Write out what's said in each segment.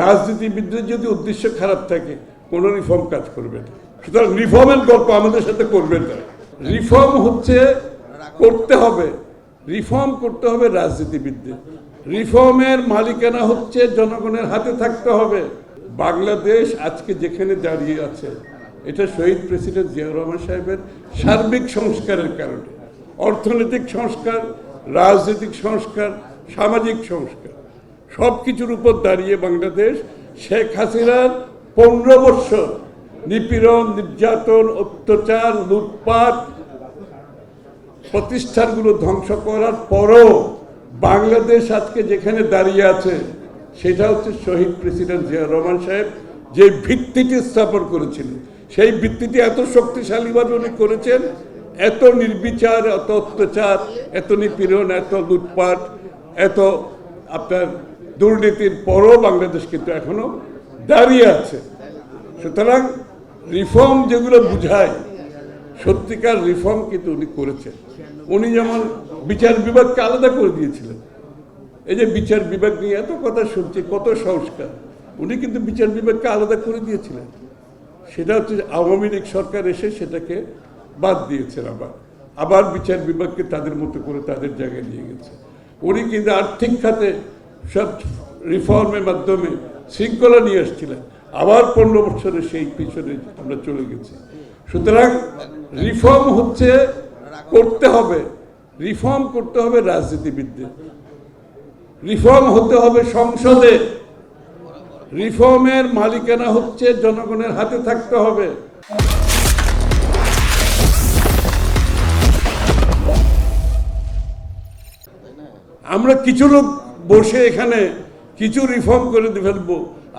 রাজনীতিবিদদের যদি উদ্দেশ্য খারাপ থাকে, কোনো রিফর্ম কাজ করবে না। সুতরাং রিফর্মের গল্প আমাদের সাথে করবেন না। রিফর্ম হচ্ছে করতে হবে। রিফর্ম করতে হবে রাজনীতিবিদদের রিফর্মের মালিকানা হচ্ছে জনগণের হাতে থাকতে হবে। বাংলাদেশ আজকে যেখানে দাঁড়িয়ে আছে, এটা শহীদ প্রেসিডেন্ট জিয়াউর রহমান সাহেবের সার্বিক সংস্কারের কারণে। অর্থনৈতিক সংস্কার, রাজনৈতিক সংস্কার, সামাজিক সংস্কার। সব কিছুর উপর দাঁড়িয়ে বাংলাদেশ শেখ হাসিনার পনেরো বৎসর নিপীড়ন, নির্যাতন, অত্যাচার, লুটপাট প্রতিষ্ঠানগুলো ধ্বংস করার পরও বাংলাদেশ আজকে যেখানে দাঁড়িয়ে আছে, সেটা হচ্ছে শহীদ প্রেসিডেন্ট জিয়া রহমান সাহেব যে ভিত্তিটি স্থাপন করেছিলেন সেই ভিত্তিটি এত শক্তিশালীভাবে উনি করেছেন, এত নির্বিচার, এত অত্যাচার, এত নিপীড়ন, এত লুটপাট, এত আপনার দুর্নীতির পরও বাংলাদেশ কিন্তু এখনও দাঁড়িয়ে আছে। সুতরাং রিফর্ম যেগুলো বুঝায়, সত্যিকার রিফর্ম কিন্তু উনি করেছেন। উনি যেমন বিচার বিভাগকে আলাদা করে দিয়েছিলেন। এই যে বিচার বিভাগ নিয়ে এত কথা শুনছি, কত সংস্কার। উনি কিন্তু বিচার বিভাগকে আলাদা করে দিয়েছিলেন। সেটা হচ্ছে আওয়ামী লীগ সরকার এসে সেটাকে বাদ দিয়েছেন আবার। আবার বিচার বিভাগকে তাদের মতো করে তাদের জায়গায় নিয়ে গেছে। উনি কিন্তু আর্থিক খাতে সব রিফর্মের মাধ্যমে শৃঙ্খলা নিয়ে আসছিলেন আবার পনেরো বছরে সেই পিছনে আমরা চলে গেছি। সুতরাং রিফর্ম হচ্ছে, করতে হবে। রিফর্ম করতে হবে রাজনীতিবিদদের। রিফর্ম হতে হবে সংসদে। রিফর্মের মালিকানা হচ্ছে জনগণের হাতে থাকতে হবে। আমরা কিছু লোক বসে এখানে কিছু রিফর্ম করে দিয়ে ফেলব,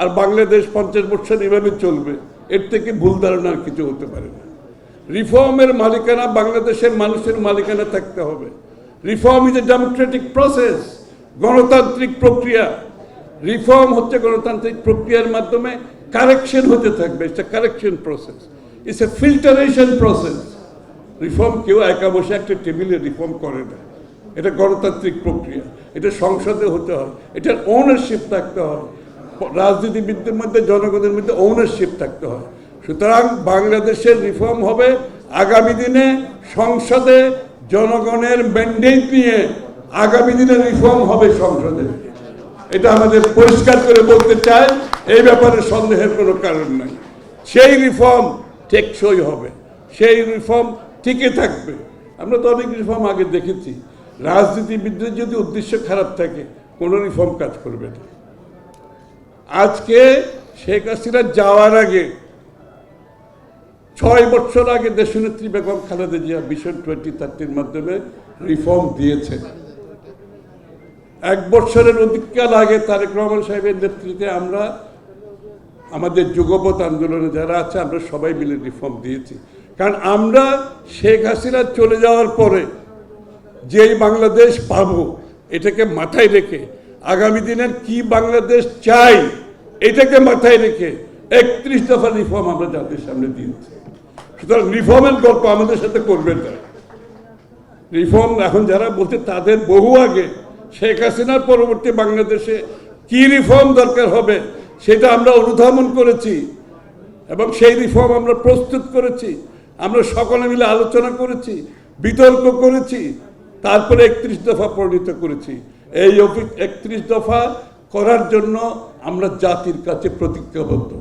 আর বাংলাদেশ পঞ্চাশ বছর এভাবে চলবে, এর থেকে ভুল ধারণা কিছু হতে পারে না। রিফর্মের মালিকানা বাংলাদেশের মানুষের মালিকানা থাকতে হবে। Reform is a democratic process গণতান্ত্রিক প্রক্রিয়া। রিফর্ম হচ্ছে গণতান্ত্রিক প্রক্রিয়ার মাধ্যমে কারেকশন হতে থাকবে it's a correction process it's a filtration process reform কেউ একা বসে একটা টেবিলে রিফর্ম করে না। এটা গণতান্ত্রিক প্রক্রিয়া। এটা সংসদে হতে হয়। এটার ওনারশিপ থাকতে হয়। রাজনীতিবিদদের মধ্যে, জনগণের মধ্যে ওনারশিপ থাকতে হয়। সুতরাং বাংলাদেশের রিফর্ম হবে আগামী দিনে সংসদে জনগণের ম্যান্ডেট নিয়ে আগামী দিনে রিফর্ম হবে সংসদে। এটা আমাদের পরিষ্কার করে বলতে চাই, এই ব্যাপারে সন্দেহের কোনো কারণ নাই। সেই রিফর্ম টেকসই হবে। সেই রিফর্ম টিকে থাকবে। আমরা তো অনেক রিফর্ম আগে দেখেছি। রাজনীতিবিদদের যদি উদ্দেশ্য খারাপ থাকে, কোনো রিফর্ম কাজ করবে না। আজকে শেখ হাসিনা যাওয়ার আগে, ছয় বছর আগে দেশনেত্রী বেগম খালেদা জিয়া মিশন টোয়েন্টি থার্টির মাধ্যমে রিফর্ম দিয়েছেন। এক বছরের অধিককাল আগে তারেক রহমান সাহেবের নেতৃত্বে আমরা, আমাদের যুগপথ আন্দোলনে যারা আছে, আমরা সবাই মিলে রিফর্ম দিয়েছি। কারণ আমরা শেখ হাসিনা চলে যাওয়ার পরে যেই বাংলাদেশ পাবো, এটাকে মাথায় রেখে আগামী দিনের কি বাংলাদেশ চাই, এটাকে মাথায় রেখে একত্রিশ দফা রিফর্ম আমরা জাতির সামনে দিয়েছি সুতরাং রিফর্মের গল্প আমাদের সাথে করবেন না। রিফর্ম এখন যারা বলছে তাদের বহু আগে শেখ হাসিনার পরবর্তী বাংলাদেশে কি রিফর্ম দরকার হবে সেটা আমরা অনুধাবন করেছি এবং সেই রিফর্ম আমরা প্রস্তুত করেছি। আমরা সকলে মিলে আলোচনা করেছি, বিতর্ক করেছি তারপরে একত্রিশ দফা পরিণত করেছি। এই একত্রিশ দফা করার জন্য আমরা জাতির কাছে প্রতিজ্ঞাবদ্ধ।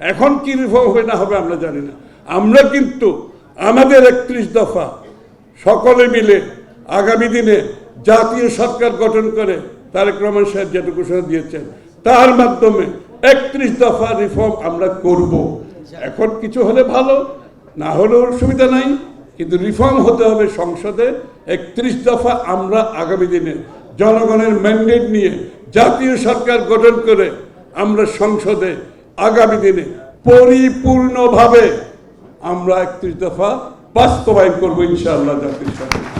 এখন কি রিফর্ম হবে না হবে আমরা জানি না। আমরা কিন্তু আমাদের একত্রিশ দফা সকলে মিলে আগামী দিনে জাতীয় সরকার গঠন করে, তারেক রহমান সাহেব যেটা ঘোষণা দিয়েছেন, তার মাধ্যমে একত্রিশ দফা রিফর্ম আমরা করব। এখন কিছু হলে ভালো, না হলেও অসুবিধা নাই। কিন্তু রিফর্ম হতে হবে সংসদে, একত্রিশ দফা আমরা আগামী দিনে জনগণের ম্যান্ডেট নিয়ে জাতীয় সরকার গঠন করে আমরা সংসদে আগামী দিনে পরিপূর্ণভাবে আমরা একত্রিশ দফা বাস্তবায়ন করব ইনশাআল্লাহ জাতীয় সরকার।